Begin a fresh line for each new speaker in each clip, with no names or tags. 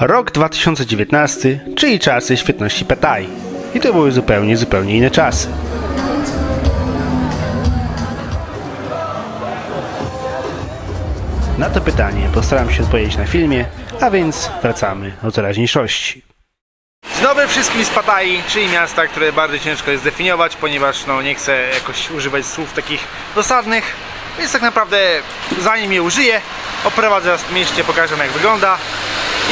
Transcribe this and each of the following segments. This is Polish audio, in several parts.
Rok 2019, czyli czasy świetności Petai. I to były zupełnie, zupełnie inne czasy. Na to pytanie postaram się odpowiedzieć na filmie, a więc wracamy do teraźniejszości. Dzień dobry wszystkim z Patai, czyli miasta, które bardzo ciężko jest zdefiniować, ponieważ no, nie chcę jakoś używać słów takich dosadnych. Więc tak naprawdę zanim je użyję, oprowadzę w mieście, pokażę jak wygląda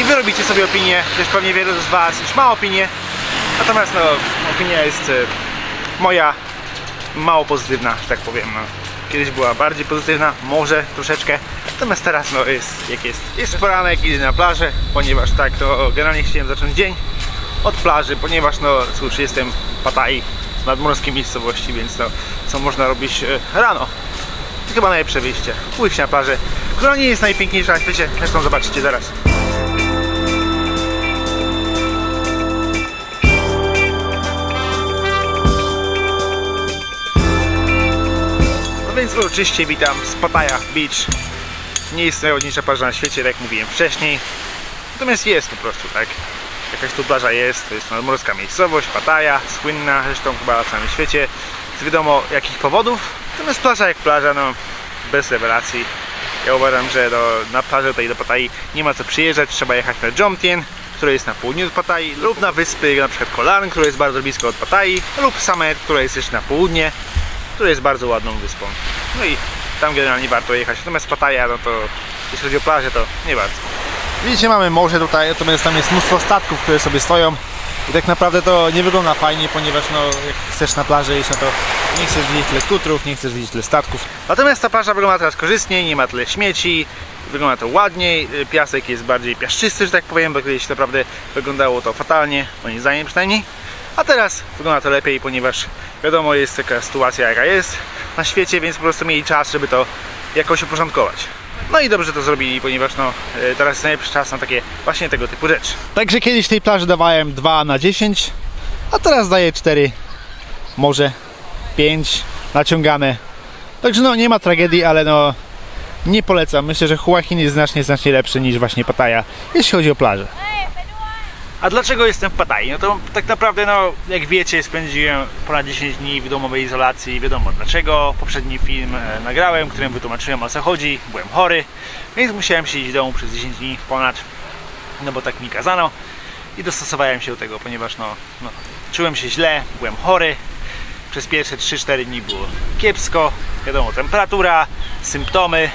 i wy robicie sobie opinię, też pewnie wielu z was już ma opinię. Natomiast no, opinia jest e, moja mało pozytywna, że tak powiem. No. Kiedyś była bardziej pozytywna, może troszeczkę, natomiast teraz no jest jak jest. Jest poranek, idę na plażę, ponieważ tak to generalnie chciałem zacząć dzień od plaży, ponieważ no cóż, jestem w Patai, nadmorskiej miejscowości, więc no co można robić e, rano? Chyba najlepsze wyjście, pójść na plażę, która nie jest najpiękniejsza na świecie, zresztą zobaczycie zaraz. Więc uroczyście witam z Pattaya Beach. Nie jest najładniejsza plaża na świecie, tak jak mówiłem wcześniej. Natomiast jest po prostu, tak? Jakaś tu plaża jest, to jest nadmorska miejscowość, Pattaya, słynna zresztą chyba na całym świecie. Z wiadomo jakich powodów. Natomiast plaża jak plaża, no bez rewelacji. Ja uważam, że do, na plażę tutaj do Pattaya nie ma co przyjeżdżać, trzeba jechać na Jomtien, które jest na południu od Pattaya, lub na wyspy na przykład Kolan, które jest bardzo blisko od Pattaya, lub Samet, które jest jeszcze na południe, które jest bardzo ładną wyspą. No i tam generalnie warto jechać. Natomiast Pattaya, no to jeśli chodzi o plażę, to nie bardzo.
Widzicie, mamy morze tutaj, natomiast tam jest mnóstwo statków, które sobie stoją. I tak naprawdę to nie wygląda fajnie, ponieważ no, jak chcesz na plażę iść, no to nie chcesz widzieć tyle kutrów, nie chcesz widzieć tyle statków.
Natomiast ta plaża wygląda teraz korzystniej, nie ma tyle śmieci, wygląda to ładniej, y, piasek jest bardziej piaszczysty, że tak powiem, bo kiedyś naprawdę wyglądało to fatalnie, moim zdaniem przynajmniej. A teraz wygląda to lepiej, ponieważ wiadomo jest taka sytuacja jaka jest na świecie, więc po prostu mieli czas, żeby to jakoś uporządkować. No i dobrze to zrobili, ponieważ no, y, teraz jest najlepszy czas na takie właśnie tego typu rzeczy.
Także kiedyś tej plaży dawałem 2 na 10, a teraz daję 4, może 5 naciągane. Także no nie ma tragedii, ale no nie polecam. Myślę, że Huachin jest znacznie, znacznie lepszy niż właśnie Pattaya, jeśli chodzi o plażę.
A dlaczego jestem w Pattaya? No to tak naprawdę, no, jak wiecie, spędziłem ponad 10 dni w domowej izolacji. Wiadomo dlaczego. Poprzedni film e, nagrałem, którym wytłumaczyłem o co chodzi. Byłem chory, więc musiałem siedzieć w domu przez 10 dni ponad, no bo tak mi kazano. I dostosowałem się do tego, ponieważ no, no czułem się źle, byłem chory. Przez pierwsze 3-4 dni było kiepsko. Wiadomo, temperatura, symptomy,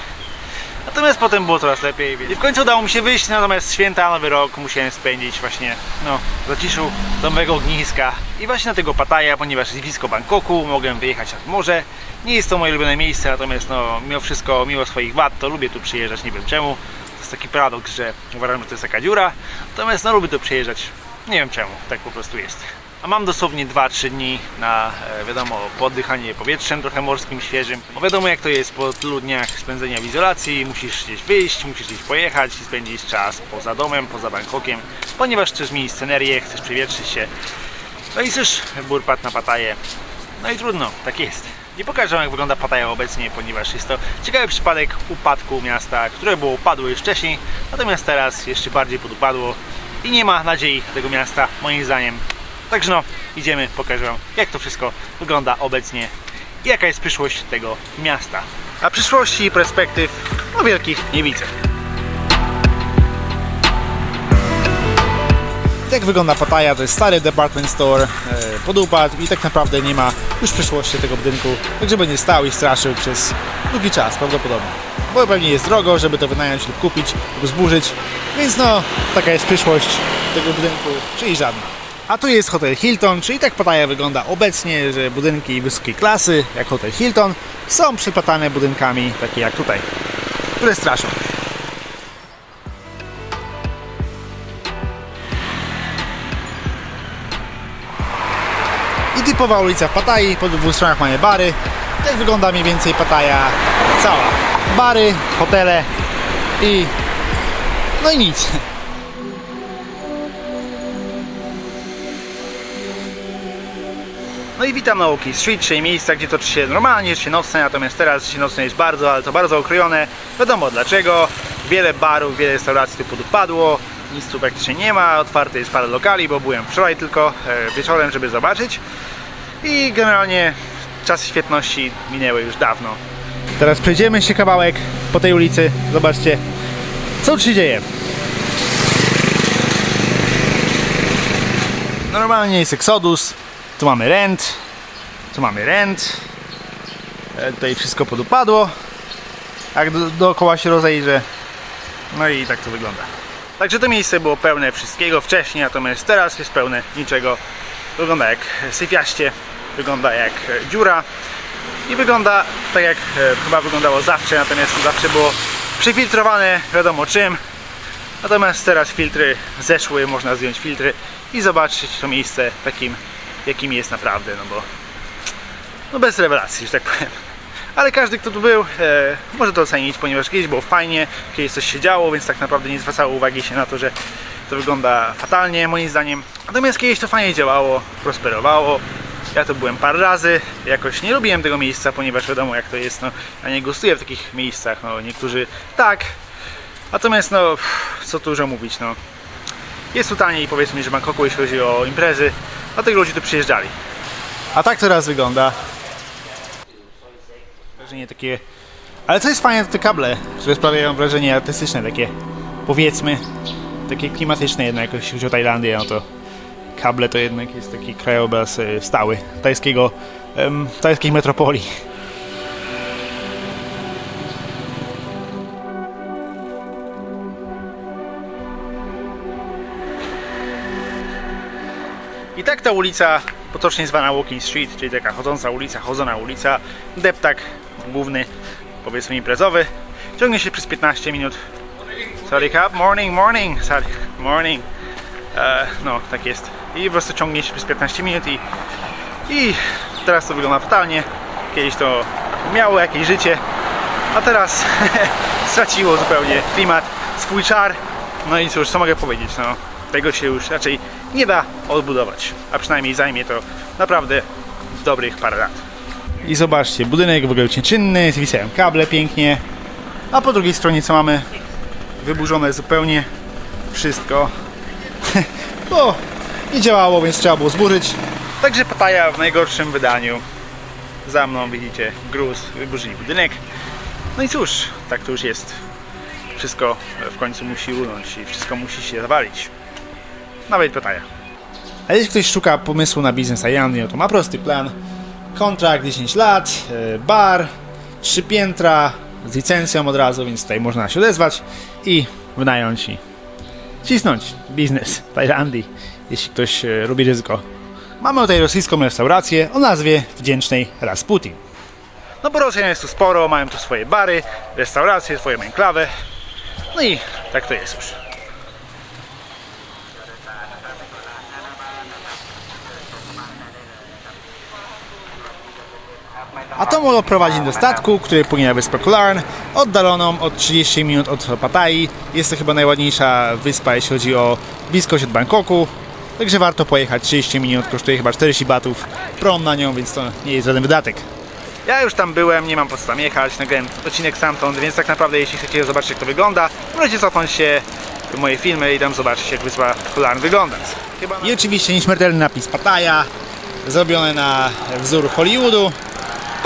Natomiast potem było coraz lepiej i w końcu udało mi się wyjść, natomiast święta, nowy rok musiałem spędzić właśnie no, w zaciszu domowego ogniska i właśnie na tego Pattaya, ponieważ jest blisko Bangkoku, mogłem wyjechać nad morze. Nie jest to moje ulubione miejsce, natomiast no, mimo wszystko, mimo swoich wad, to lubię tu przyjeżdżać, nie wiem czemu. To jest taki paradoks, że uważam, że to jest taka dziura, natomiast no, lubię tu przyjeżdżać, nie wiem czemu, tak po prostu jest. A mam dosłownie 2-3 dni na, e, wiadomo, poddychanie powietrzem trochę morskim, świeżym. Bo wiadomo jak to jest po tylu dniach spędzenia w izolacji, musisz gdzieś wyjść, musisz gdzieś pojechać i spędzić czas poza domem, poza Bangkokiem, ponieważ chcesz zmienić scenerię, chcesz przewietrzyć się. No i cóż, burpat na Pataję. No i trudno, tak jest. Nie pokażę jak wygląda Pattaya obecnie, ponieważ jest to ciekawy przypadek upadku miasta, które było upadło już wcześniej, natomiast teraz jeszcze bardziej podupadło i nie ma nadziei tego miasta, moim zdaniem. Także no, idziemy, pokażę Wam, jak to wszystko wygląda obecnie i jaka jest przyszłość tego miasta. A przyszłości i perspektyw, no wielkich nie widzę.
Tak wygląda Pattaya, to jest stary department store, e, podupadł i tak naprawdę nie ma już przyszłości tego budynku, także będzie stał i straszył przez długi czas prawdopodobnie. Bo pewnie jest drogo, żeby to wynająć lub kupić lub zburzyć, więc no taka jest przyszłość tego budynku, czyli żadna. A tu jest hotel Hilton, czyli tak Pattaya wygląda obecnie, że budynki wysokiej klasy, jak hotel Hilton, są przyplatane budynkami takie jak tutaj, które straszą. I typowa ulica w Pattaji, po dwóch stronach mamy bary. Tak wygląda mniej więcej Pattaya cała. Bary, hotele i no i nic.
No i witam na Oakley Street, czyli miejsca, gdzie toczy się normalnie życie nocne, natomiast teraz życie nocne jest bardzo, ale to bardzo okrojone. Wiadomo dlaczego. Wiele barów, wiele restauracji tu podupadło. nic tu praktycznie nie ma, otwarte jest parę lokali, bo byłem wczoraj tylko e, wieczorem, żeby zobaczyć i generalnie czasy świetności minęły już dawno. Teraz przejdziemy się kawałek po tej ulicy, zobaczcie co tu się dzieje. Normalnie jest Exodus, tu mamy rent, tu mamy rent, e, tutaj wszystko podupadło, jak do, dookoła się rozejrzę, no i tak to wygląda. Także to miejsce było pełne wszystkiego wcześniej, natomiast teraz jest pełne niczego. Wygląda jak syfiaście, wygląda jak e, dziura i wygląda tak jak e, chyba wyglądało zawsze, natomiast to zawsze było przefiltrowane wiadomo czym. Natomiast teraz filtry zeszły, można zdjąć filtry i zobaczyć to miejsce takim, jakim jest naprawdę, no bo no bez rewelacji, że tak powiem. Ale każdy, kto tu był, e, może to ocenić, ponieważ kiedyś było fajnie, kiedyś coś się działo, więc tak naprawdę nie zwracało uwagi się na to, że to wygląda fatalnie, moim zdaniem. Natomiast kiedyś to fajnie działało, prosperowało. Ja tu byłem parę razy, jakoś nie lubiłem tego miejsca, ponieważ wiadomo jak to jest, no, ja nie gustuję w takich miejscach, no niektórzy tak. Natomiast no, co tu dużo mówić, no. Jest tu taniej powiedzmy niż w Bangkoku, jeśli chodzi o imprezy, dlatego ludzie tu przyjeżdżali. A tak teraz wygląda. Wrażenie takie... Ale co jest fajne, to te kable, które sprawiają wrażenie artystyczne, takie powiedzmy, takie klimatyczne jednak, jeśli chodzi o Tajlandię, no to kable to jednak jest taki krajobraz e, stały tajskiego, em, tajskiej metropolii. I tak ta ulica, potocznie zwana Walking Street, czyli taka chodząca ulica, chodzona ulica, deptak główny, powiedzmy imprezowy, ciągnie się przez 15 minut. Sorry cap, morning, morning, sorry, morning. E, no, tak jest. I po prostu ciągnie się przez 15 minut i, i teraz to wygląda fatalnie. Kiedyś to miało jakieś życie, a teraz straciło zupełnie klimat, swój czar. No i cóż, co mogę powiedzieć, no tego się już raczej nie da odbudować, a przynajmniej zajmie to naprawdę dobrych parę lat. I zobaczcie, budynek w ogóle nieczynny, zwisają kable pięknie, a po drugiej stronie co mamy? Wyburzone zupełnie wszystko, bo nie działało, więc trzeba było zburzyć. Także Pattaja w najgorszym wydaniu. Za mną widzicie gruz, wyburzyli budynek. No i cóż, tak to już jest. Wszystko w końcu musi unąć i wszystko musi się zawalić. Nawet Pattaja. A jeśli ktoś szuka pomysłu na biznes Tajlandii, no to ma prosty plan. Kontrakt 10 lat, e, bar, trzy piętra, z licencją od razu, więc tutaj można się odezwać i wynająć i cisnąć biznes w Tajlandii, jeśli ktoś e, lubi ryzyko. Mamy tutaj rosyjską restaurację o nazwie wdzięcznej Rasputin. No bo Rosjan jest tu sporo, mają tu swoje bary, restauracje, swoją enklawę. No i tak to jest już. A to molo prowadzi do statku, który płynie na wyspę Kularn, oddaloną od 30 minut od Pattaya. Jest to chyba najładniejsza wyspa, jeśli chodzi o bliskość od Bangkoku. Także warto pojechać 30 minut, kosztuje chyba 40 batów prom na nią, więc to nie jest żaden wydatek. Ja już tam byłem, nie mam po co tam jechać, nagrałem odcinek stamtąd, więc tak naprawdę jeśli chcecie zobaczyć jak to wygląda, możecie cofnąć się w moje filmy i tam zobaczyć jak wyspa Kularn wygląda. Chyba I oczywiście nieśmiertelny napis Pattaya, zrobiony na wzór Hollywoodu.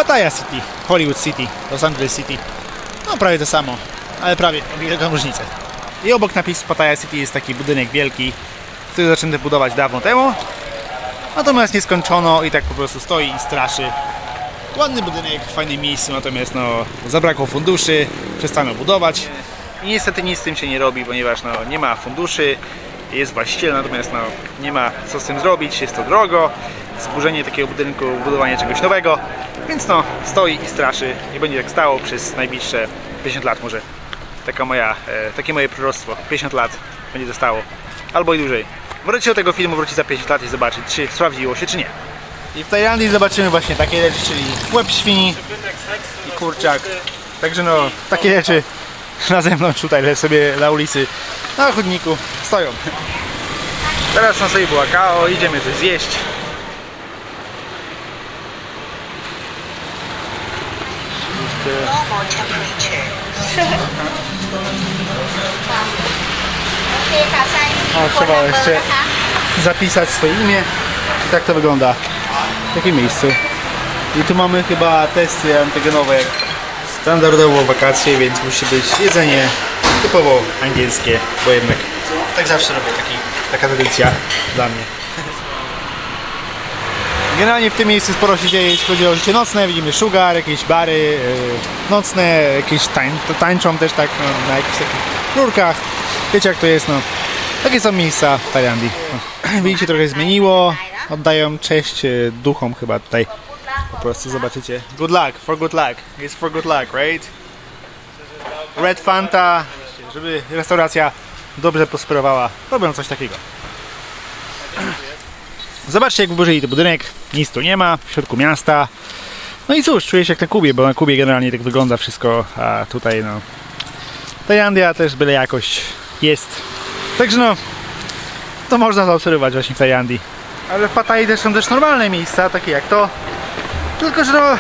Pattaya City, Hollywood City, Los Angeles City. No prawie to samo, ale prawie o wielką różnicę. I obok napisu Pattaya City jest taki budynek wielki, który zaczęto budować dawno temu. Natomiast nie skończono i tak po prostu stoi i straszy. Ładny budynek, w fajnym miejscu, natomiast no, zabrakło funduszy, przestano budować. I niestety nic z tym się nie robi, ponieważ no, nie ma funduszy, jest właściciel, natomiast no, nie ma co z tym zrobić, jest to drogo, zburzenie takiego budynku, budowanie czegoś nowego, więc no, stoi i straszy i będzie tak stało przez najbliższe 50 lat może. Taka moja, e, takie moje proroctwo, 50 lat będzie to stało, albo i dłużej. Możecie do tego filmu wrócić za 50 lat i zobaczyć, czy sprawdziło się, czy nie. I w Tajlandii zobaczymy właśnie takie rzeczy, czyli łeb świni i kurczak. Także no, takie rzeczy na zewnątrz tutaj sobie na ulicy, na chodniku stoją. Teraz na sobie była kao, idziemy coś zjeść.
A
trzeba jeszcze zapisać swoje imię. I tak to wygląda. W takim miejscu. I tu mamy chyba testy antygenowe, Standardowo wakacje, więc musi być jedzenie typowo angielskie, bo jednak tak zawsze robię taki, taka tradycja dla mnie. Generalnie w tym miejscu sporo się dzieje, jeśli chodzi o życie nocne. Widzimy sugar, jakieś bary yy, nocne, jakieś tań, tańczą też tak no, na jakichś takich rurkach. Wiecie jak to jest, no. Takie są miejsca w Tajlandii. No. Widzicie, trochę zmieniło. Oddają cześć yy, duchom chyba tutaj. Po prostu zobaczycie. Good luck, for good luck. It's for good luck, right? Red Fanta, żeby restauracja dobrze prosperowała. Robią coś takiego. Zobaczcie jak wyburzyli ten budynek, nic tu nie ma, w środku miasta. No i cóż, czuję się jak na Kubie, bo na Kubie generalnie tak wygląda wszystko, a tutaj no... Tajlandia też byle jakość jest. Także no, to można zaobserwować właśnie w Tajlandii. Ale w Pattayyi też są też normalne miejsca, takie jak to. Tylko, że no...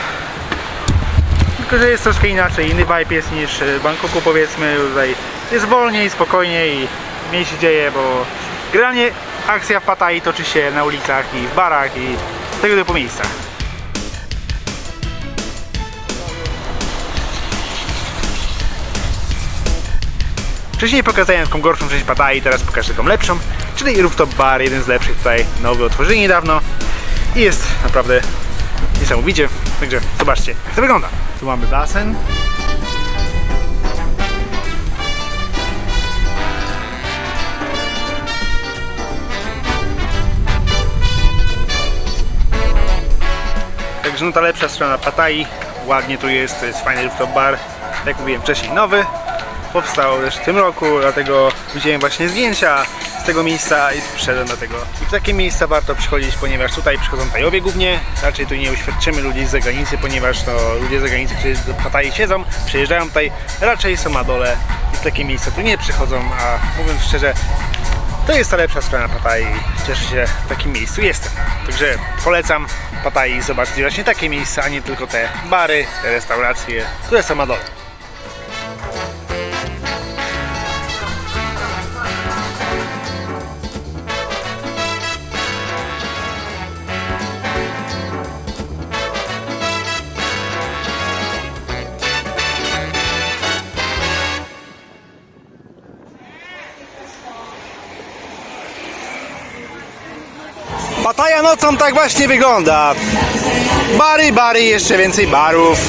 Tylko, że jest troszkę inaczej, inny vibe jest niż w Bangkoku powiedzmy, tutaj jest wolniej, spokojniej mniej się dzieje, bo generalnie akcja w Pattayyi toczy się na ulicach i w barach i tego typu miejscach. Wcześniej pokazałem taką gorszą część Pattayyi, teraz pokażę taką lepszą, czyli Rooftop Bar, jeden z lepszych tutaj, nowy otworzyli niedawno i jest naprawdę niesamowicie, także zobaczcie jak to wygląda. Tu mamy basen. Także no ta lepsza strona Pattayyi, ładnie tu jest, to jest fajny rooftop bar, jak mówiłem wcześniej nowy, powstał też w tym roku, dlatego widziałem właśnie zdjęcia tego miejsca i przyszedłem do tego. I w takie miejsca warto przychodzić, ponieważ tutaj przychodzą Tajowie głównie, raczej tu nie uświadczymy ludzi z zagranicy, ponieważ to ludzie z zagranicy, którzy do Pattayyi siedzą, przyjeżdżają tutaj, raczej są na dole i w takie miejsca tu nie przychodzą, a mówiąc szczerze, to jest ta lepsza strona Pattayyi. Cieszę się, że w takim miejscu jestem. Także polecam Pattayyi zobaczyć właśnie takie miejsca, a nie tylko te bary, te restauracje, które są na dole. Nocą tak właśnie wygląda. Bary, bary, jeszcze więcej barów.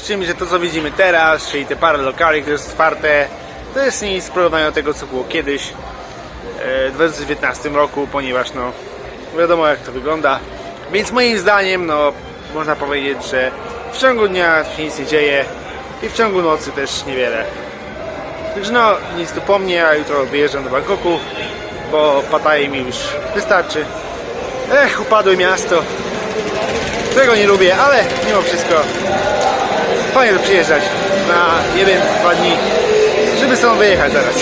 Uwierzcie mi, że to co widzimy teraz, czyli te parę lokali, które są otwarte, to jest nic w do tego co było kiedyś e, w 2019 roku, ponieważ no wiadomo jak to wygląda. Więc moim zdaniem no można powiedzieć, że w ciągu dnia się nic nie dzieje i w ciągu nocy też niewiele. Także no nic tu po mnie, a jutro wyjeżdżam do Bangkoku, bo Pattayyi mi już wystarczy. Ech, upadłe miasto. Tego nie lubię, ale mimo wszystko fajnie tu przyjeżdżać na jeden, dwa dni, żeby stąd wyjechać zaraz.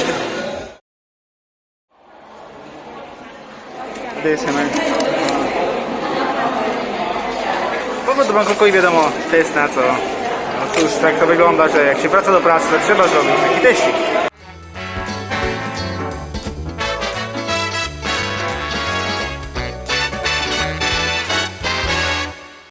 DSML. Powrót do Bangkoku i wiadomo, test na co. No cóż, tak to wygląda, że jak się wraca do pracy, to trzeba zrobić taki teścik.